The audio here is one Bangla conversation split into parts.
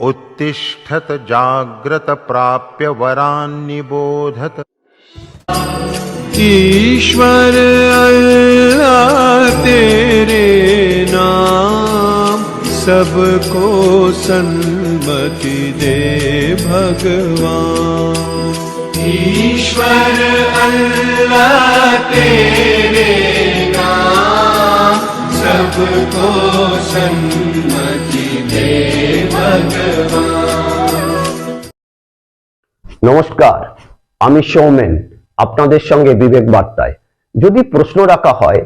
उत्तिष्ठत जाग्रत प्राप्य वरान्निबोधत ईश्वर अल्लाह तेरे नाम सबको सन्मति दे भगवान। ईश्वर अल्लाह तेरे नाम सबको सन्मति दे भगवान নমস্কার আমি সৌমেন আপনাদের সঙ্গে বিবেক বার্তায় যদি প্রশ্ন রাখা হয়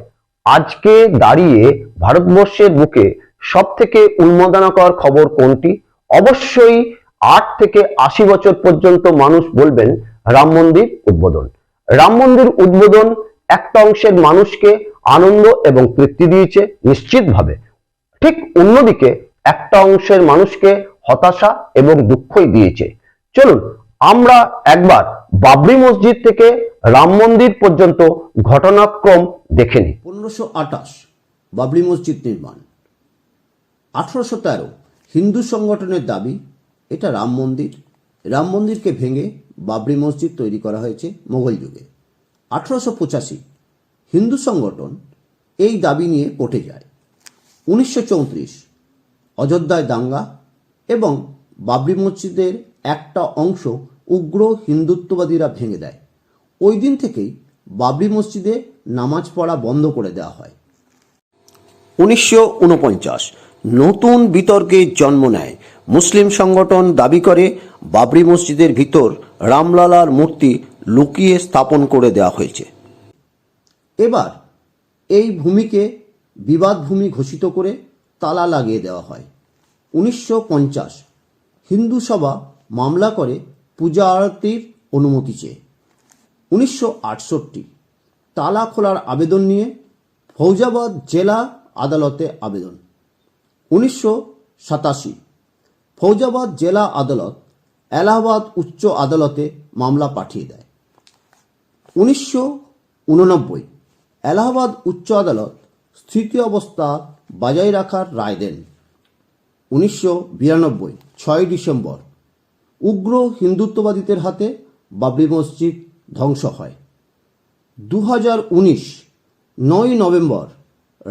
আজকে দাঁড়িয়ে ভারতবর্ষের বুকে সব থেকে উন্মাদনাকর খবর কোনটি অবশ্যই আট থেকে আশি বছর পর্যন্ত মানুষ বলবেন রাম মন্দির উদ্বোধন রাম মন্দির উদ্বোধন একটা অংশের মানুষকে আনন্দ এবং তৃপ্তি দিয়েছে নিশ্চিতভাবে। ঠিক অন্যদিকে একটা অংশের মানুষকে হতাশা এবং দুঃখই দিয়েছে। চলুন, আমরা একবার বাবরি মসজিদ থেকে রাম মন্দির পর্যন্ত ঘটনাক্রম দেখে নিই। পনেরোশো আটাশ বাবরি মসজিদ নির্মাণ। আঠারোশো তেরো হিন্দু সংগঠনের দাবি, এটা রাম মন্দির। রাম মন্দিরকে ভেঙে বাবরি মসজিদ তৈরি করা হয়েছে মোগল যুগে। আঠারোশো পঁচাশি হিন্দু সংগঠন এই দাবি নিয়ে কোর্টে যায়। উনিশশো চৌত্রিশ, অযোধ্যায় দাঙ্গা এবং বাবরি মসজিদের একটা অংশ উগ্র হিন্দুত্ববাদীরা ভেঙে দেয়। ওই দিন থেকেই বাবরি মসজিদে নামাজ পড়া বন্ধ করে দেওয়া হয়। উনিশশো উনপঞ্চাশ নতুন বিতর্কের জন্ম নেয়। মুসলিম সংগঠন দাবি করে, বাবরি মসজিদের ভিতর রামলালার মূর্তি লুকিয়ে স্থাপন করে দেওয়া হয়েছে। এবার এই ভূমিকে বিবাদ ভূমি ঘোষিত করে তালা লাগিয়ে দেওয়া হয়। উনিশশো পঞ্চাশ হিন্দু সভা মামলা করে পূজা আরতির অনুমতি চেয়ে। উনিশশো আটষট্টি তালা খোলার আবেদন নিয়ে ফৌজাবাদ জেলা আদালতে আবেদন। উনিশশো সাতাশি ফৌজাবাদ জেলা আদালত এলাহাবাদ উচ্চ আদালতে মামলা পাঠিয়ে দেয়। উনিশশো উননব্বই এলাহাবাদ উচ্চ আদালত স্থিতি অবস্থা বজায় রাখার রায় দেন। উনিশশো বিরানব্বই, ছয় ডিসেম্বর। উগ্র হিন্দুত্ববাদীদের হাতে বাবরি মসজিদ ধ্বংস হয়। দু হাজার উনিশ, নয় নভেম্বর,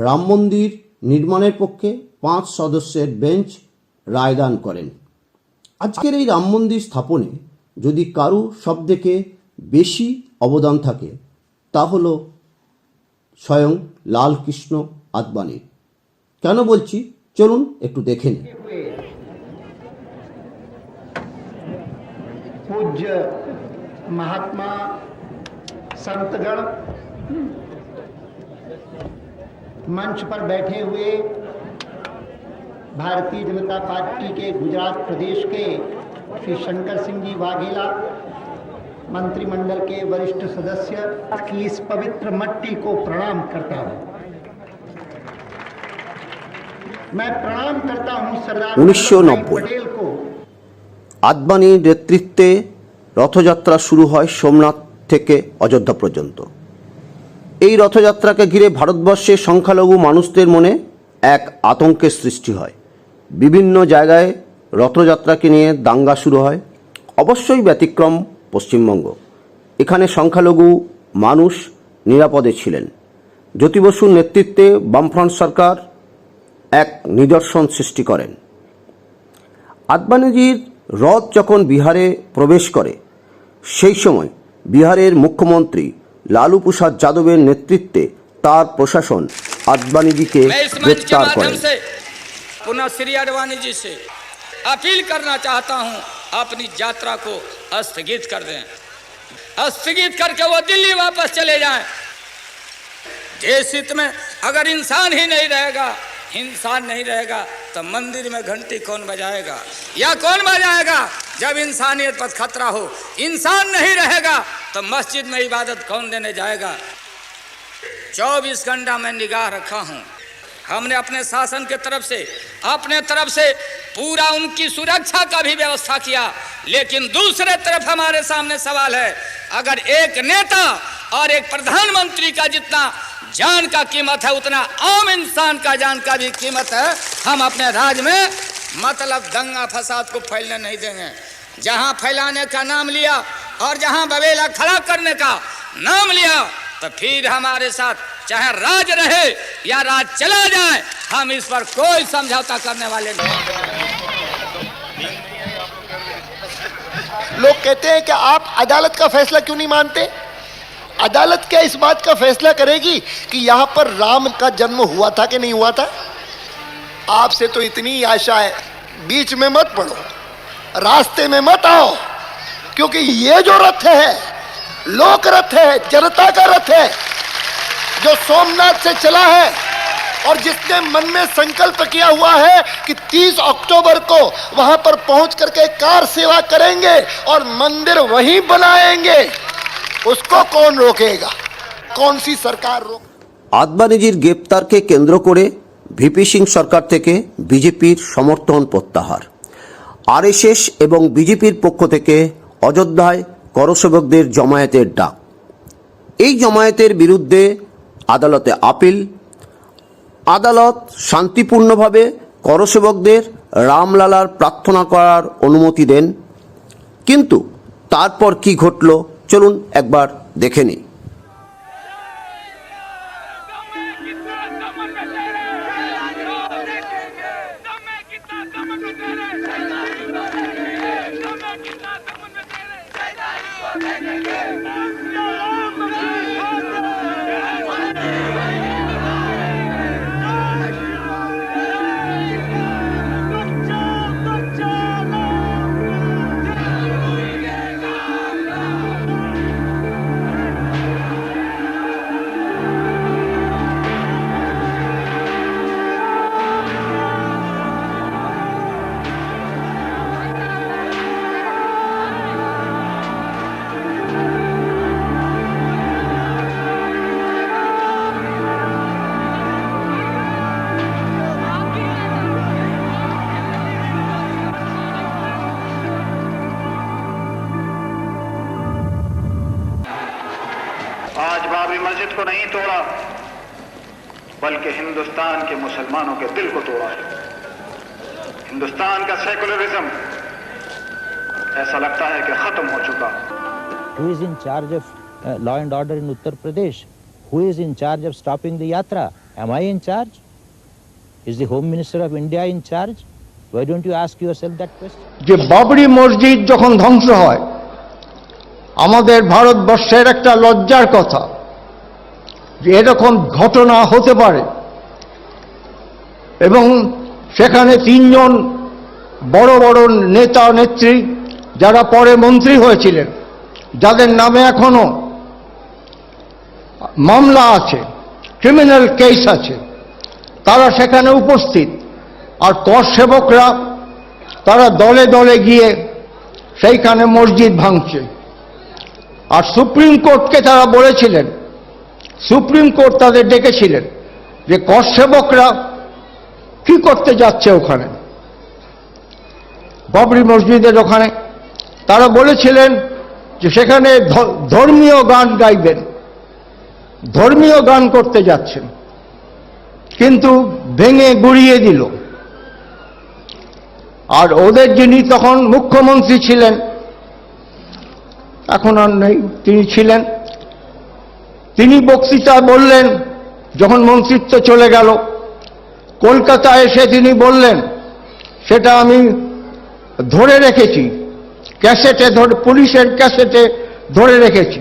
রাম মন্দির নির্মাণের পক্ষে পাঁচ সদস্যের বেঞ্চ রায়দান করেন। আজকের এই রাম মন্দির স্থাপনে যদি কারু সব থেকে বেশি অবদান থাকে, তা হল স্বয়ং লালকৃষ্ণ আদবানির কেন বলছি চলুন একটু দেখে নিন पूज्य महात्मा संतगण मंच पर बैठे हुए भारतीय जनता पार्टी के गुजरात प्रदेश के श्री शंकर सिंह जी वाघेला मंत्रिमंडल के वरिष्ठ सदस्य की इस पवित्र मट्टी को प्रणाम करता हूं मैं प्रणाम करता हूं सरदार उन्नीस सौ वल्लभ नब्बे। भाई पटेल को আদবানির নেতৃত্বে রথযাত্রা শুরু হয় সোমনাথ থেকে অযোধ্যা পর্যন্ত এই রথযাত্রাকে ঘিরে ভারতবর্ষের সংখ্যালঘু মানুষদের মনে এক আতঙ্কের সৃষ্টি হয় বিভিন্ন জায়গায় রথযাত্রাকে নিয়ে দাঙ্গা শুরু হয় অবশ্যই ব্যতিক্রম পশ্চিমবঙ্গ। এখানে সংখ্যালঘু মানুষ নিরাপদে ছিলেন। জ্যোতি বসুর নেতৃত্বে বামফ্রন্ট সরকার এক নিদর্শন সৃষ্টি করেন। আদবানিজির রথ যখন বিহারে প্রবেশ করে, সেই সময় বিহারের মুখ্যমন্ত্রী লালু প্রসাদ যাদবের নেতৃত্বে তার প্রশাসন আদবানিজিকে গ্রেপ্তার করেন পুনঃ শ্রী আডবাণীজি अपील करना चाहता हूँ, अपनी यात्रा को स्थगित कर दें। स्थगित करके वो दिल्ली वापस चले जाएँ। देश हित में अगर इंसान ही नहीं रहेगा, इंसान नहीं रहेगा तो मंदिर में घंटी कौन बजाएगा? या कौन बजाएगा? जब इंसानियत पर खतरा हो, इंसान नहीं रहेगा तो मस्जिद में इबादत कौन देने जाएगा? चौबीस घंटा मैं निगाह रखा हूँ। हमने अपने शासन के तरफ़ से, अपने तरफ़ से पूरा उनकी सुरक्षा का भी व्यवस्था किया। लेकिन दूसरे तरफ़ हमारे सामने सवाल है, अगर एक नेता और एक प्रधानमंत्री का जितना जान का कीमत है, उतना आम इंसान का जान का भी कीमत है, हम अपने राज्य में मतलब दंगा फसाद को फैलने नहीं देंगे। जहाँ फैलाने का नाम लिया और जहाँ बवेला खड़ा करने का नाम लिया तो फिर हमारे साथ चाहे राज रहे या राज चला जाए, हम इस पर कोई समझौता करने वाले नहीं। लोग कहते हैं कि आप अदालत का फैसला क्यों नहीं मानते? अदालत क्या इस बात का फैसला करेगी कि यहाँ पर राम का जन्म हुआ था कि नहीं हुआ था? आपसे तो इतनी आशा है, बीच में मत पड़ो, रास्ते में मत आओ, क्योंकि ये जो रथ है लोक रथ है, जनता का रथ है जो सोमनाथ से चला है और जिसने मन में संकल्प किया हुआ है कि 30 अक्टूबर को वहां पर पहुंच करके कार सेवा करेंगे और मंदिर वहीं बनाएंगे उसको कौन रोकेगा कौन सी सरकार रोक আদবানিজির গ্রেপ্তারকে কেন্দ্র করে ভিপি সিং সরকার থেকে বিজেপির সমর্থন প্রত্যাহার আরএসএস এবং বিজেপির পক্ষ থেকে অযোধ্যায় করসেবকদের জমায়েতের ডাক এই জমায়েতের বিরুদ্ধে আদালতে আপিল। আদালত শান্তিপূর্ণভাবে করসেবকদের রামলালার প্রার্থনা করার অনুমতি দেন। কিন্তু তারপর কি ঘটল? চলুন একবার দেখে নিই। मस्जिद को नहीं तोड़ा बल्कि हिंदुस्तान के मुसलमानों के दिल को तोड़ा है हिंदुस्तान का सेकुलरिज्म ऐसा लगता है कि खत्म हो चुका who is in charge of uh, law and order in Uttar Pradesh? Who is in charge of stopping the yatra? Am I in charge? Is the Home Minister of India in charge? Why don't you ask yourself that question? যে বাবরি মসজিদ যখন ধ্বংস হয় আমাদের ভারতবর্ষের একটা লজ্জার কথা যে এরকম ঘটনা হতে পারে। এবং সেখানে তিনজন বড় বড় নেতা নেত্রী যারা পরে মন্ত্রী হয়েছিলেন, যাদের নামে এখনও মামলা আছে ক্রিমিনাল কেস আছে, তারা সেখানে উপস্থিত। আর কর সেবকরা তারা দলে দলে গিয়ে সেইখানে মসজিদ ভাঙছে। আর সুপ্রিম কোর্টকে তারা বলেছিলেন সুপ্রিম কোর্ট তাদের ডেকেছিলেন যে কর সেবকরা কি করতে যাচ্ছে ওখানে। বাবরি মসজিদের ওখানে। তারা বলেছিলেন যে সেখানে ধর্মীয় গান গাইবেন, ধর্মীয় গান করতে যাচ্ছেন। কিন্তু ভেঙে গুড়িয়ে দিল। আর ওদের যিনি তখন মুখ্যমন্ত্রী ছিলেন, এখন আর নেই, তিনি ছিলেন তিনি বক্তৃতা বললেন, যখন মন্ত্রিত্ব চলে গেল কলকাতা এসে তিনি বললেন, সেটা আমি ধরে রেখেছি, ক্যাসেটে ধরে, পুলিশের ক্যাসেটে ধরে রেখেছি।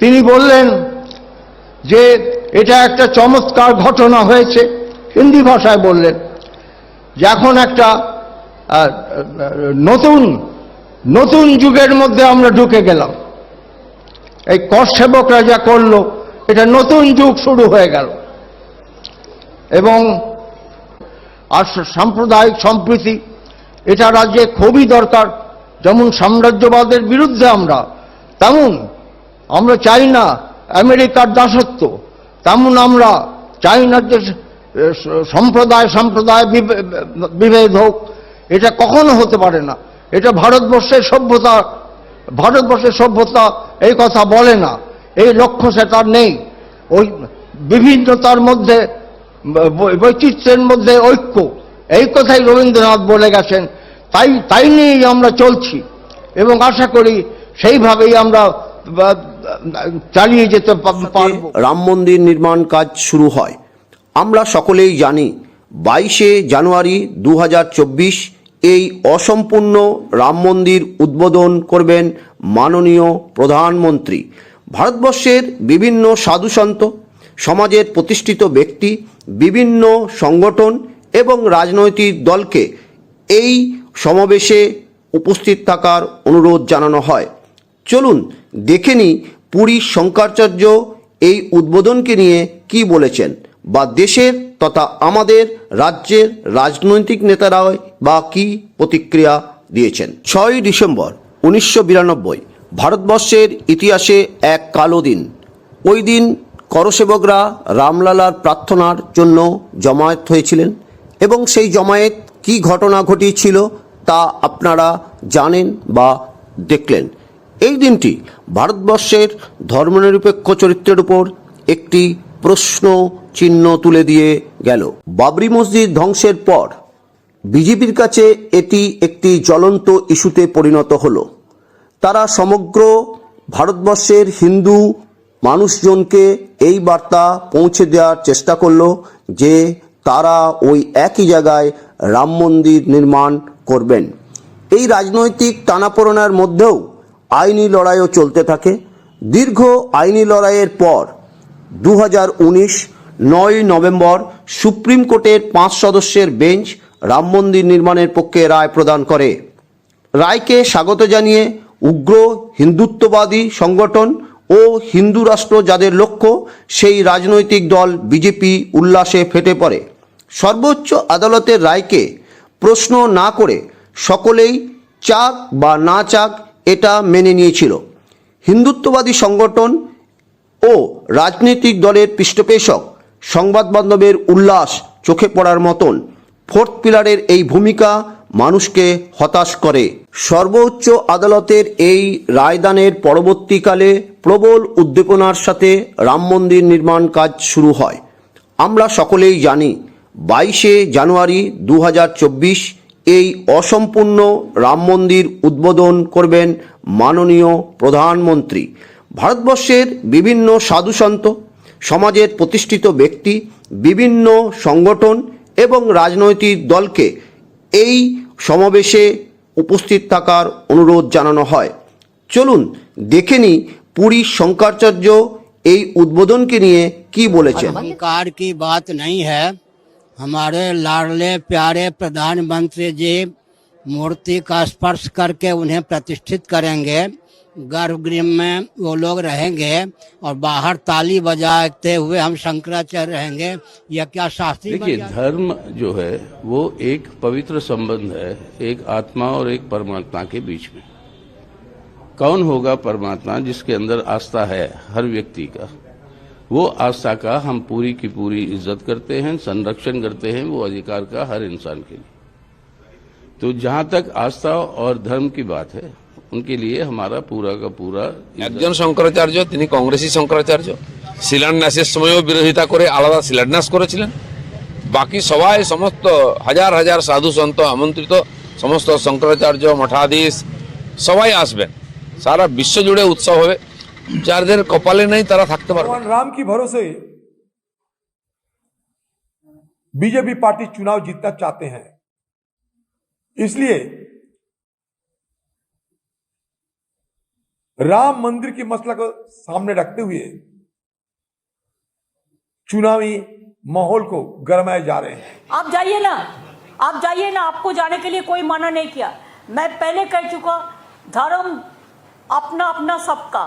তিনি বললেন যে এটা একটা চমৎকার ঘটনা হয়েছে, হিন্দি ভাষায় বললেন। যে এখন একটা নতুন নতুন যুগের মধ্যে আমরা ঢুকে গেলাম। এই কর সেবকরা যা করল, এটা নতুন যুগ শুরু হয়ে গেল। এবং আর সাম্প্রদায়িক সম্প্রীতি, এটা রাজ্যে খুবই দরকার। যেমন সাম্রাজ্যবাদের বিরুদ্ধে আমরা, তেমন আমরা চাই না আমেরিকার দাসত্ব, তেমন আমরা চাই না যে সম্প্রদায় সম্প্রদায় বিভে- বিভেদ হোক। এটা কখনো হতে পারে না। এটা ভারতবর্ষের সভ্যতা ভারতবর্ষের সভ্যতা এই কথা বলে না। এই লক্ষ্য সেটার নেই। ওই বিভিন্নতার মধ্যে বৈচিত্র্যের মধ্যে ঐক্য। এই কথাই রবীন্দ্রনাথ বলে গেছেন। তাই তাই নিয়েই আমরা চলছি। এবং আশা করি সেইভাবেই আমরা চালিয়ে যেতে পারব। রাম মন্দির নির্মাণ কাজ শুরু হয়। আমরা সকলেই জানি বাইশে জানুয়ারি দু হাজার চব্বিশ এই অসম্পূর্ণ রাম মন্দির উদ্বোধন করবেন মাননীয় প্রধানমন্ত্রী। ভারতবর্ষের বিভিন্ন সাধুসন্ত, সমাজের প্রতিষ্ঠিত ব্যক্তি, বিভিন্ন সংগঠন এবং রাজনৈতিক দলকে এই সমাবেশে উপস্থিত থাকার অনুরোধ জানানো হয়। চলুন দেখে নিই পুরীর শঙ্করাচার্য এই উদ্বোধনকে নিয়ে কি বলেছেন। বা দেশের তথা আমাদের রাজ্যের রাজনৈতিক নেতারা বা কি প্রতিক্রিয়া দিয়েছেন? ছয়ই ডিসেম্বর উনিশশো বিরানব্বই, ভারতবর্ষের ইতিহাসে এক কালো দিন। ওই দিন করসেবকরা রামলালার প্রার্থনার জন্য জমায়েত হয়েছিলেন এবং সেই জমায়েত কি ঘটনা ঘটিয়েছিল তা আপনারা জানেন বা দেখলেন। এই দিনটি ভারতবর্ষের ধর্মনিরপেক্ষ চরিত্রের উপর একটি প্রশ্ন চিহ্ন তুলে দিয়ে গেল। বাবরি মসজিদ ধ্বংসের পর বিজেপির কাছে এটি একটি জ্বলন্ত ইস্যুতে পরিণত হল। তারা সমগ্র ভারতবর্ষের হিন্দু মানুষজনকে এই বার্তা পৌঁছে দেওয়ার চেষ্টা করল যে তারা ওই একই জায়গায় রাম মন্দির নির্মাণ করবেন। এই রাজনৈতিক টানাপোড়েনের মধ্যেও আইনি লড়াইও চলতে থাকে। দীর্ঘ আইনি লড়াইয়ের পর দু হাজার উনিশ নয় নভেম্বর সুপ্রিম কোর্টের পাঁচ সদস্যের বেঞ্চ রাম মন্দির নির্মাণের পক্ষে রায় প্রদান করে। রায়কে স্বাগত জানিয়ে উগ্র, হিন্দুত্ববাদী সংগঠন ও হিন্দু রাষ্ট্র যাদের লক্ষ্য, সেই রাজনৈতিক দল বিজেপি উল্লাসে ফেটে পড়ে। সর্বোচ্চ আদালতের রায়কে প্রশ্ন না করে সকলেই চাক বা না চাক এটা মেনে নিয়েছিল। হিন্দুত্ববাদী সংগঠন ও রাজনৈতিক দলের পৃষ্ঠপোষক সংবাদ বান্ধবের উল্লাস চোখে পড়ার মতন ফোর্থ পিলারের এই ভূমিকা মানুষকে হতাশ করে। সর্বোচ্চ আদালতের এই রায়দানের পরবর্তীকালে প্রবল উদ্দীপনার সাথে রাম মন্দির নির্মাণ কাজ শুরু হয়। আমরা সকলেই জানি, বাইশে জানুয়ারি দু হাজার চব্বিশ এই অসম্পূর্ণ রাম মন্দির উদ্বোধন করবেন মাননীয় প্রধানমন্ত্রী। ভারতবর্ষের বিভিন্ন সাধুসন্ত সমাজের প্রতিষ্ঠিত ব্যক্তি বিভিন্ন সংগঠন এবং রাজনৈতিক দলকে এই সমাবেশে উপস্থিত থাকার অনুরোধ জানানো হয় চলুন দেখে নিই পুরীর শঙ্করাচার্য এই উদ্বোধনকে নিয়ে কি বলেছেন अहंकार की बात नहीं है हमारे लाडले प्यारे प्रधानमंत्री जी मूर्ति का स्पर्श करके उन्हें प्रतिष्ठित करेंगे गर्भगृह में वो लोग रहेंगे और बाहर ताली बजाते हुए हम शंकराचार्य रहेंगे। या क्या शास्त्रीय देखिए धर्म जो है वो एक पवित्र संबंध है एक आत्मा और एक परमात्मा के बीच में। कौन होगा परमात्मा जिसके अंदर आस्था है हर व्यक्ति का? वो आस्था का हम पूरी की पूरी इज़्ज़त करते हैं संरक्षण करते हैं वो अधिकार का हर इंसान के लिए। तो जहाँ तक आस्था और धर्म की बात है उनके लिए हमारा पूरा का पूरा इज्जत- একজন শঙ্করাচার্য তিনি কংগ্রেসী শঙ্করাচার্য শিলান্যাসের সময়ও বিরোধিতা করে আলাদা শিলান্যাস করেছিলেন বাকি সবাই সমস্ত হাজার হাজার সাধু সন্ত আমন্ত্রিত সমস্ত শঙ্করাচার্য মঠাধীশ সবাই আসবেন সারা বিশ্ব জুড়ে উৎসব হবে যাদের কপালে নেই তারা থাকতে পারবে না। भगवान राम की भरोसे बीजेपी पार्टी चुनाव जीतना चाहते हैं इसलिए राम मंदिर की मसला को सामने रखते हुए चुनावी माहौल को गरमाए जा रहे हैं आप जाइए ना आप जाइए ना आपको जाने के लिए कोई मना नहीं किया मैं पहले कह चुका धर्म अपना अपना सबका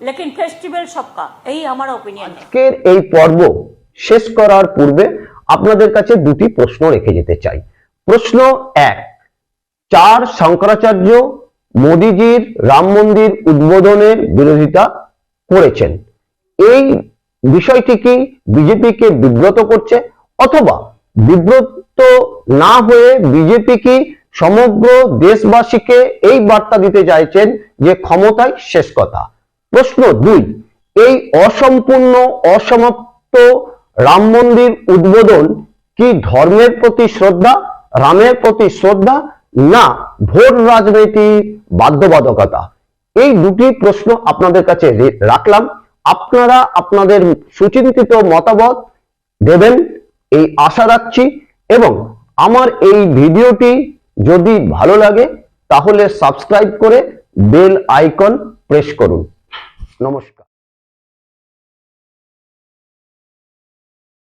लेकिन फेस्टिवल सबका यही हमारा ओपिनियन है আজকের এই পর্ব শেষ করার পূর্বে আপনাদের কাছে দুটি প্রশ্ন রেখে যেতে চাই প্রশ্ন এক চার শঙ্করাচার্য মোদিজির রাম মন্দির উদ্বোধনের বিরোধিতা করেছেন। এই বিষয়টি কি বিজেপিকে বিব্রত করছে অথবা বিব্রত না হয়ে বিজেপি কি সমগ্র দেশবাসীকে এই বার্তা দিতে চাইছেন যে ক্ষমতায় শেষ কথা? প্রশ্ন দুই, এই অসম্পূর্ণ, অসমাপ্ত রাম মন্দির উদ্বোধন কি ধর্মের প্রতি শ্রদ্ধা, রামের প্রতি শ্রদ্ধা না, ভোট রাজনীতির বাধ্যবাধকতা। এই দুটি প্রশ্ন আপনাদের কাছে রাখলাম। আপনারা আপনাদের সুচিন্তিত মতামত দেবেন, এই আশা রাখছি। এবং আমার এই ভিডিওটি যদি ভালো লাগে, তাহলে সাবস্ক্রাইব করে বেল আইকন প্রেস করুন। নমস্কার।